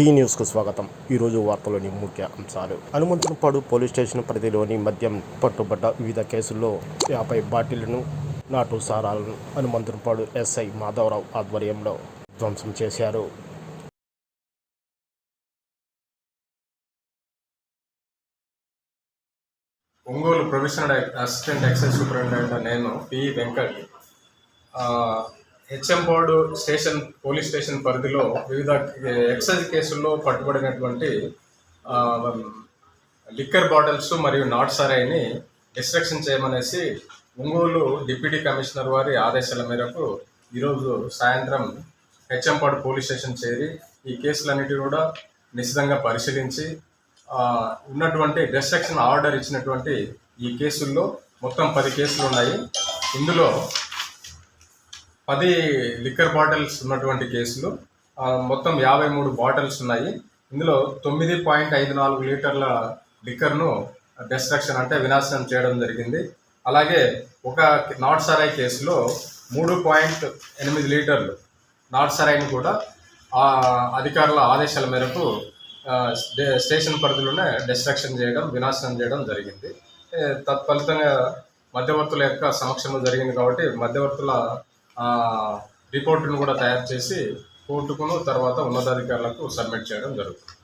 Tea న్యూస్కు స్వాగతం. ఈరోజు వార్తలోని ముఖ్య అంశాలు. హనుమంతునిపాడు పోలీస్ స్టేషన్ పరిధిలోని మద్యం పట్టుబడ్డ వివిధ కేసుల్లో యాభై బాటిళ్ళను నాటు సారాలను హనుమంతునిపాడు ఎస్ఐ మాధవరావు ఆధ్వర్యంలో ధ్వంసం చేశారు. Ongole professional assistant excise superintendent నేను P Venkat. HM board station police station పరిధిలో వివిధ ఎక్సైజ్ కేసుల్లో పట్టుబడినటువంటి లిక్కర్ బాటిల్స్ మరియు నాట్ సరైని డిస్ట్రక్షన్ చేయమనేసి ఒంగోలు డిప్యూటీ కమిషనర్ వారి ఆదేశాల మేరకు ఈరోజు సాయంత్రం హెచ్ఎంపాడు పోలీస్ స్టేషన్ చేరి ఈ కేసులన్నిటి కూడా నిశ్చితంగా పరిశీలించి ఉన్నటువంటి డిస్ట్రక్షన్ ఆర్డర్ ఇచ్చినటువంటి ఈ కేసుల్లో మొత్తం పది కేసులు ఉన్నాయి. ఇందులో పది లిక్కర్ బాటిల్స్ ఉన్నటువంటి కేసులు మొత్తం యాభై మూడు బాటిల్స్ ఉన్నాయి. ఇందులో తొమ్మిది పాయింట్ ఐదు నాలుగు లీటర్ల లిక్కర్ను డిస్ట్రక్షన్ అంటే వినాశనం చేయడం జరిగింది. అలాగే ఒక నాట్ సరాయ్ కేసులో మూడు పాయింట్ ఎనిమిది లీటర్లు నాట్ సరాయిని కూడా ఆ అధికారుల ఆదేశాల మేరకు స్టేషన్ పరిధిలోనే డిస్ట్రక్షన్ చేయడం వినాశనం చేయడం జరిగింది. తత్ఫలితంగా మధ్యవర్తుల యొక్క సమక్షంలో జరిగింది కాబట్టి మధ్యవర్తుల రిపోర్టును కూడా తయారు చేసి కోర్టుకును తర్వాత ఉన్నతాధికారులకు సబ్మిట్ చేయడం జరుగుతుంది.